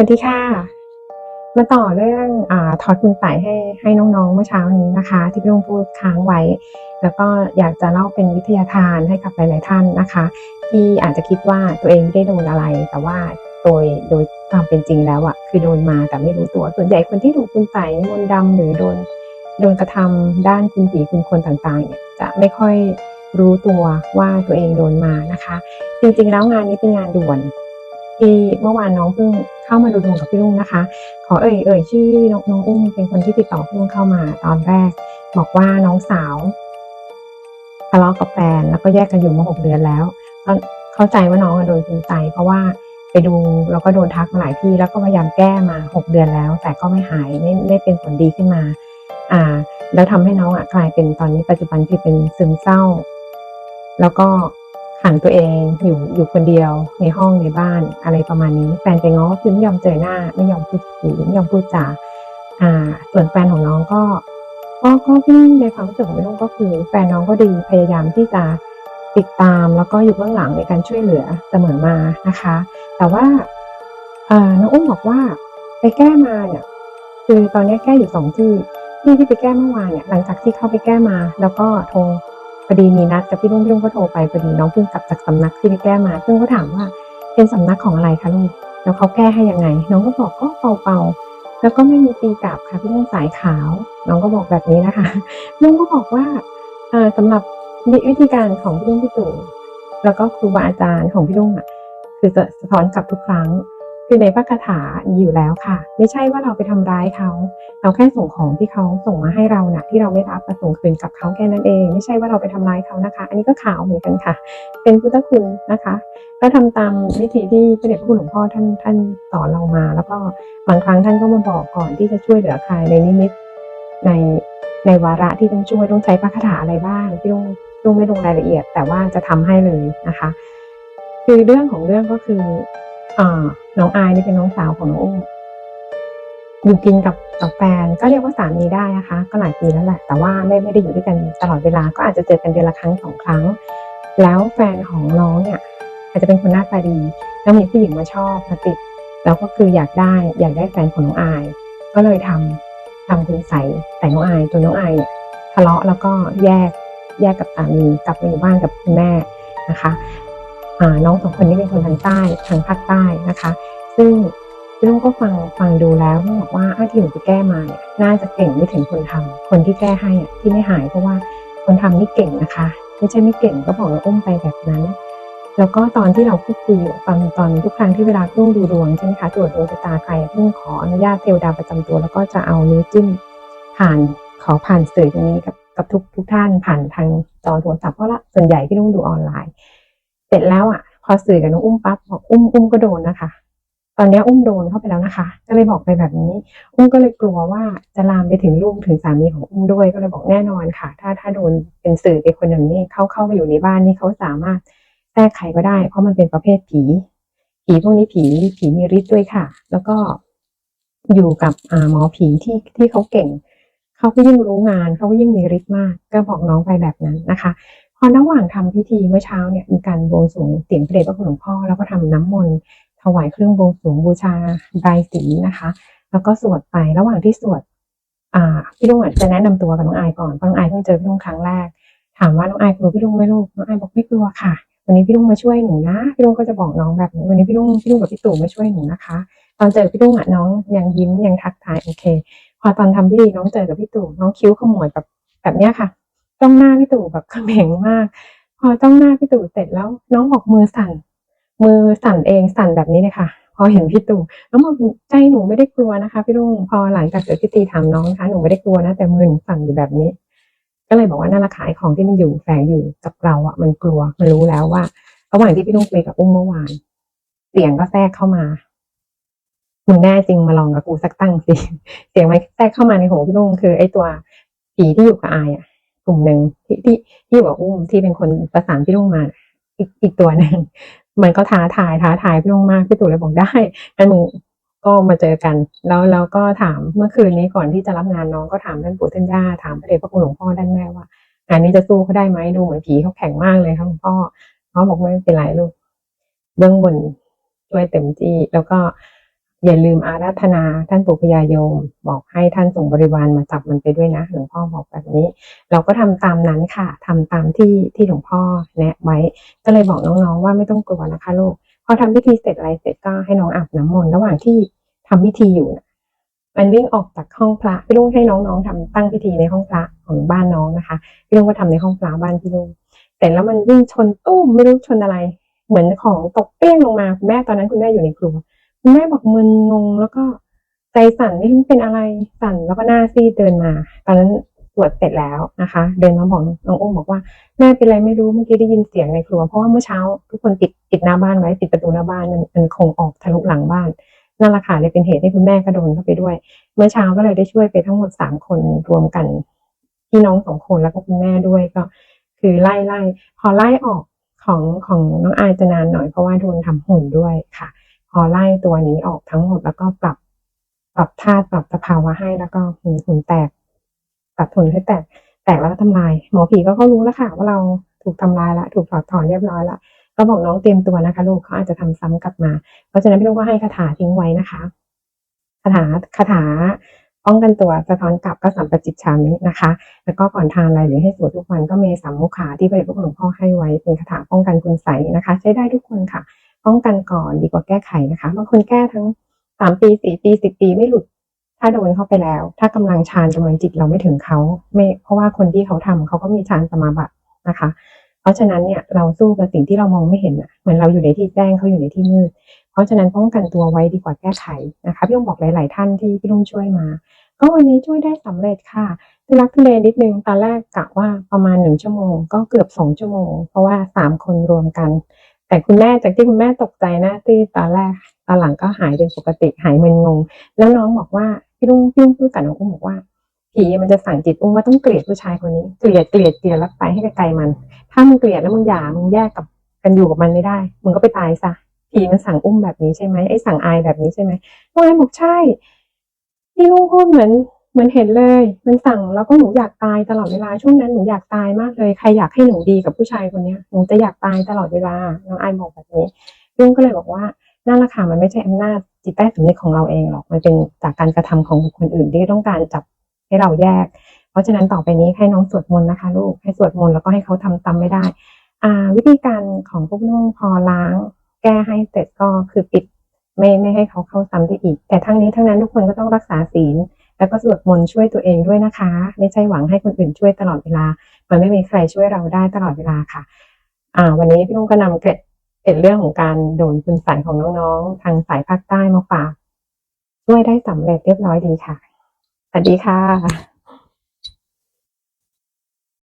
วัสดีค่ะ มาต่อเรื่องอถอดคุณไต่ให้ให้น้องๆเมื่อเช้านี้นะคะ ที่พี่ลุงพูดค้างไว้ แล้วก็อยากจะเล่าเป็นวิทยาทานให้กับหลายๆท่านนะคะ ที่อาจจะคิดว่าตัวเองไม่ได้โดนอะไร แต่ว่าโดยโดยความเป็นจริงแล้วอะคือโดนมาแต่ไม่รู้ตัวส่วนใหญ่คนที่ถูกคุณไต่มนต์ดำหรือโดนโดนกระทำด้านคุณผีคุณคนต่างๆเนี่ยจะไม่ค่อยรู้ตัวว่าตัวเองโดนมานะคะ จริงๆแล้วงานนี้เป็นงานด่วน ที่เมื่อวานน้องเพิ่งเข้ามาดูดวงกับพี่ลุงนะคะ ขอเอ่ยเอ่ยชื่อน้องน้องอุ้มเป็นคนที่ติดต่อพี่ลุงเข้ามาตอนแรก บอกว่าน้องสาวทะเลาะกับแฟนแล้วก็แยกกันอยู่มาหกเดือนแล้วเข้าใจว่าน้องอะโดนคุณใจ เพราะว่าไปดูแล้วก็โดนทักมาหลายที่แล้วก็พยายามแก้มาหกเดือนแล้ว แต่ก็ไม่หายไม่ไม่เป็นผลดีขึ้นมา อ่า แล้วทำให้น้องอะกลายเป็นตอนนี้ปัจจุบันที่เป็นซึมเศร้า แล้วก็ ขังตัวเองอยู่อยู่คนเดียวในห้องในบ้านอะไรประมาณนี้แฟนไปง้อคือไม่ยอมเจอหน้า ไม่ยอมพูดคุยไม่ยอมพูดจาอ่า ส่วนแฟนของน้องก็ก็ก็พี่ในความรู้สึกของพี่ลุงก็คือแฟนน้องก็ดีพยายามที่จะติดตามแล้วก็อยู่เบื้องหลังในการช่วยเหลือเสมอมานะคะ แต่ว่าอ่อน้องอุ้มบอกว่าไปแก้มาเนี่ยคือตอนนี้แก้อยู่สองที่ที่ที่ไปแก้เมื่อวานเนี่ยหลังจากที่เข้าไปแก้มา แล้วก็โทร พอดีมีนัดกับพี่ลุงพี่ลุงก็โทรไปพอดีน้องเพิ่งกลับจากสำนักที่ไปแก้มาซึ่งก็ถามว่าเป็นสำนักของอะไรคะลูกแล้วเขาแก้ให้ยังไง น้องก็บอกก็เป่าๆแล้วก็ไม่มีตีกลับค่ะพี่ลุงสายขาว น้องก็บอกแบบนี้นะคะลุงก็บอกว่าเอ่อสำหรับวิธีการของพี่ลุงพี่ตู่แล้วก็ครูบาอาจารย์ของพี่ลุงอะคือจะสะท้อนกลับทุกครั้ง คือในพระคาถามีอยู่แล้วค่ะ ไม่ใช่ว่าเราไปทำร้ายเขา เราแค่ส่งของที่เขาส่งมาให้เรานะ่ะที่เราไม่รับมาส่งคืนกับเขาแค่นั้นเอง ไม่ใช่ว่าเราไปทำร้ายเขานะคะ อันนี้ก็ข่าวเหมือนกันค่ะ เป็นพุทธคุณนะคะก็ทำตามวิธีที่พระเดชพระคุณหลวงพ่อท่านท่านสอนเรามา แล้วก็บางครั้งท่านก็มาบอกก่อนที่จะช่วยเหลือใครในนิมิตในในวาระที่ต้องช่วยต้องใช้พระคาถาอะไรบ้างที่ต้องต้องไม่ลงรายละเอียด แต่ว่าจะทำให้เลยนะคะ คือเรื่องของเรื่องก็คือ น้องอายนี่เป็นน้องสาวของน้องอุ้มอยู่กินกับกับแฟนก็เรียกว่าสามีได้นะคะ ก็หลายปีแล้วแหละ แต่ว่าไม่ไม่ได้อยู่ด้วยกันตลอดเวลาก็อาจจะเจอกันเดือนละครั้งสองครั้ง แล้วแฟนของน้องเนี่ย อาจจะเป็นคนหน้าตาดี แล้วมีผู้หญิงมาชอบมาติด แล้วก็คืออยากได้อยากได้แฟนของน้องอาย ก็เลยทำทำคุณใส่แต่น้องอายจนน้องอายเนี่ยทะเลาะแล้วก็แยกแยกกับสามีกลับมาอยู่บ้านกับคุณแม่นะคะ น้องสองคนนี้เป็นคนทางใต้ทางภาคใต้นะคะ ซึ่งพี่ลุงก็ฟังฟังดูแล้วก็บอกว่าอ้าที่หนูไปแก้มาเนี่ยน่าจะเก่งไม่ถึงคนทำคนที่แก้ให้อะที่ไม่หายเพราะว่าคนทำนี่เก่งนะคะไม่ใช่ไม่เก่งก็บอกเราอุ้มไปแบบนั้น แล้วก็ตอนที่เราพูดคุยอยู่ตอนตอนทุกครั้งที่เวลาพุ่งดูดวงใช่ไหมคะตรวจดวงชะตาใครพุ่งขออนุญาตเทวดาประจำตัว แล้วก็จะเอานิ้วจิ้มผ่านขอผ่านสื่อตรงนี้กับกับทุกทุกท่านผ่านทางจอโทรศัพท์เพราะละส่วนใหญ่ที่ต้องดูออนไลน์ เสร็จแล้วอะ พอสื่อกับน้องอุ้มปั๊บบอกอุ้มอุ้มก็โดนนะคะ ตอนนี้อุ้มโดนเข้าไปแล้วนะคะ ก็เลยบอกไปแบบนี้ อุ้มก็เลยกลัวว่าจะลามไปถึงลูกถึงสามีของอุ้มด้วยก็เลยบอกแน่นอนค่ะ ถ้าถ้าโดนเป็นสื่อเป็นคนอย่างนี้เข้าเข้าไปอยู่ในบ้านนี่เขาสามารถแทรกใครก็ได้ เพราะมันเป็นประเภทผีผีพวกนี้ผีผีมีฤทธิ์ด้วยค่ะ แล้วก็อยู่กับอ่าหมอผีที่ที่เขาเก่ง เขาก็ยิ่งรู้งาน เขาก็ยิ่งมีฤทธิ์มาก ก็บอกน้องไปแบบนั้นนะคะ พอระหว่างทำพิธีเมื่อเช้าเนี่ยมีการบวงสรวงเสียงพระเดชพระคุณหลวงพ่อ แล้วก็ทำน้ำมนต์ถวายเครื่องบวงสรวงบูชาใบายสีนะคะ แล้วก็สวดไประหว่างที่สวดอ่าพี่ลุงอาจจะแนะนำตัวกับน้องอายก่อนเพราะน้องอายเพิ่งเจอพี่ลุงครั้งแรก ถามว่าน้องอายกลัวพี่ลุงไหมลูกน้องอายบอกไม่กลัวค่ะ วันนี้พี่ลุงมาช่วยหนูนะ พี่ลุงก็จะบอกน้องแบบนี้วันนี้พี่ลุงพี่ลุงกับพี่ตู่มาช่วยหนูนะคะ ตอนเจอพี่ลุงอะน้องยังยิ้มยังทักทายโอเค พอตอนทำพิธีน้องเจอกับพี่ตู่น้องคิ้วขมวดแบบแบบเนี้ยค่ะ จ้องหน้าพี่ตู่แบบเขม็งมาก พอจ้องหน้าพี่ตู่เสร็จแล้ว น้องบอกมือสั่น มือสั่นเองสั่นแบบนี้เลยค่ะ พอเห็นพี่ตู่น้องบอกใจหนูไม่ได้กลัวนะคะพี่ลุงพอหลังจากเกิดพิธีถามน้องนะคะหนูไม่ได้กลัวนะแต่มือหนูสั่นอยู่แบบนี้ ก็เลยบอกว่านั่นแหละขายของที่มันอยู่แฝงอยู่กับเราอะมันกลัวมันรู้แล้วว่าระหว่างที่พี่ลุงคุยกับอุ้มเมื่อวาน เสียงก็แทรกเข้ามามึงแน่จริงมาลองกับกูสักตั้งสิ เสียงมันแทรกเข้ามาในหูพี่ลุงคือไอ้ตัวผีที่อยู่กับอายอะ กลุ่มหนึ่งที่ที่ที่บอกอุ้มที่เป็นคนประสานพี่ลุงมา อีกอีกตัวหนึ่งมันก็ท้าทายท้าทายพี่ลุงมากพี่ตู่เลยบอกได้งั้นมึงก็มาเจอกัน แล้วแล้วก็ถามเมื่อคืนนี้ก่อนที่จะรับงานน้องก็ถามท่านปู่ท่านย่าถามพระเดชพระคุณหลวงพ่อด้านแม่ว่างานนี้จะสู้เขาได้ไหมดูเหมือนผีเขาแข็งมากเลยครับหลวงพ่อเขาบอกไม่เป็นไรลูกเบื้องบนช่วยเต็มที่แล้วก็ อย่าลืมอาราธนาท่านปู่พญายม บอกให้ท่านส่งบริวารมาจับมันไปด้วยนะหลวงพ่อบอกแบบนี้ เราก็ทำตามนั้นค่ะทำตามที่ที่หลวงพ่อแนะไว้ ก็เลยบอกน้องๆว่าไม่ต้องกลัวนะคะลูกพอทำพิธีเสร็จอะไรเสร็จก็ให้น้องอาบน้ำมนต์ระหว่างที่ทำพิธีอยู่นะมันวิ่งออกจากห้องพระพี่ลุงให้น้องๆทำตั้งพิธีในห้องพระของบ้านน้องนะคะพี่ลุงก็ทำในห้องพระบ้านพี่ลุงเสร็จแล้วมันวิ่งชนตู้มไม่รู้ชนอะไร เหมือนของตกเปี้ยงลงมาคุณแม่ตอนนั้นคุณแม่อยู่ในครัว คุณแม่บอกมึนงง แล้วก็ใจสั่นไม่รู้เป็นอะไรสั่นแล้วก็หน้าซีดเดินมา ตอนนั้นตรวจเสร็จแล้วนะคะ เดินมาบอกน้องอุ้มบอกว่าแม่เป็นไรไม่รู้เมื่อกี้ได้ยินเสียงในครัวเพราะว่าเมื่อเช้า ทุกคนปิดปิดหน้าบ้านไว้ปิดประตูหน้าบ้านมันมันคงออกทะลุหลังบ้านนั่นแหละค่ะเลยเป็นเหตุให้คุณแม่ก็โดนเข้าไปด้วย เมื่อเช้าก็เลยได้ช่วยไปทั้งหมดสามคนรวมกันพี่น้องสองคนแล้วก็คุณแม่ด้วยก็ คือไล่ไล่พอไล่ออกของของน้องอายจะนานหน่อยเพราะว่าโดนทำหุ่นด้วยค่ะ พอไล่ตัวนี้ออกทั้งหมดแล้วก็ปรับปรับธาตุปรับสภาวะให้แล้วก็หุ่นหุ่นแตกปรับหุ่นให้แตกแตกแล้วก็ทำลาย หมอผีก็เขารู้แล้วค่ะว่าเราถูกทำลายละถูกถอดถอนเรียบร้อยละก็บอกน้องเตรียมตัวนะคะ ลูกเขาอาจจะทำซ้ำกลับมา เพราะฉะนั้นพี่ลูกก็ให้คาถาทิ้งไว้นะคะคาถาคาถาป้องกันตัวสะท้อนกลับก็สัมปจิตชามินะคะ แล้วก็ก่อนทานอะไรหรือให้สวดทุกวันก็เมสามมุขาที่พระเดชพระคุณหลวงพ่อให้ไว้เป็นคาถาป้องกันคุณใสยนะคะ ใช้ได้ทุกคนค่ะ ป้องกันก่อนดีกว่าแก้ไขนะคะบางคนแก้ทั้งสามปีสี่ปีสิบปีไม่หลุด ถ้าโดนเข้าไปแล้ว ถ้ากำลังฌานกำลังจิตเราไม่ถึงเขาไม่เพราะว่าคนที่เขาทำเขาก็มีฌานสมาบัตินะคะ เพราะฉะนั้นเนี่ยเราสู้กับสิ่งที่เรามองไม่เห็นอะเหมือนเราอยู่ในที่แจ้งเขาอยู่ในที่มืด เพราะฉะนั้นป้องกันตัวไว้ดีกว่าแก้ไขนะคะพี่ลุงบอกหลาย ๆ ท่านที่พี่ลุงช่วยมา ก็วันนี้ช่วยได้สำเร็จค่ะทุลักทุเลนิดนึงตอนแรกกะว่าประมาณหนึ่งชั่วโมง ก็เกือบสองชั่วโมง เพราะว่าสามคนรวมกัน แต่คุณแม่จากที่คุณแม่ตกใจนะที่ตอนแรกตอนหลังก็หายเป็นปกติหายมึนงง แล้วน้องบอกว่าพี่ลุงพี่ลุงพูดกับน้องอุ้มบอกว่าผีมันจะสั่งจิตอุ้มว่าต้องเกลียดผู้ชายคนนี้เกลียดเกลียดเกลียดแล้วไปให้ไกลๆมัน ถ้ามึงเกลียดแล้วมึงหย่ามึงแยกกับกันอยู่กับมันไม่ได้มึงก็ไปตายซะผีมันสั่งอุ้มแบบนี้ใช่ไหมไอ้สั่งอายแบบนี้ใช่ไหมพวกนั้นบอกใช่พี่ลุงพูดเหมือน มือนเห็นเลย มันสั่งแล้วก็หนูอยากตายตลอดเวลาช่วงนั้นหนูอยากตายมากเลย ใครอยากให้หนูดีกับผู้ชายคนเนี้ยหนูจะอยากตายตลอดเวลาน้องไอบอกแบบนี้ลุงก็เลยบอกว่านั่นแหละค่ะมันไม่ใช่อำนาจจิตใต้สำนึกของเราเองหรอกมันเป็นจากการกระทำของบุคคลอื่นที่ต้องการจับให้เราแยก เพราะฉะนั้นต่อไปนี้ให้น้องสวดมนต์นะคะลูกให้สวดมนต์แล้วก็ให้เขาทำตามไม่ได้ อ่า วิธีการของพวกนุ่งพอล้าง แก้ให้เสร็จก็คือปิดไม่ไม่ให้เขาเข้าซ้ำได้อีก แต่ทั้งนี้ทั้งนั้นทุกคนก็ต้องรักษาศีล แล้วก็สวดมนต์ช่วยตัวเองด้วยนะคะ ไม่ใช่หวังให้คนอื่นช่วยตลอดเวลา มันไม่มีใครช่วยเราได้ตลอดเวลาค่ะ อ่า วันนี้พี่ลุงก็นำเกร็ดเป็นเรื่องของการโดนคุณสของน้องๆ ทางสายภาคใต้มาฝากช่วยได้สำเร็จเรียบร้อยดีค่ะสวัสดีค่ะ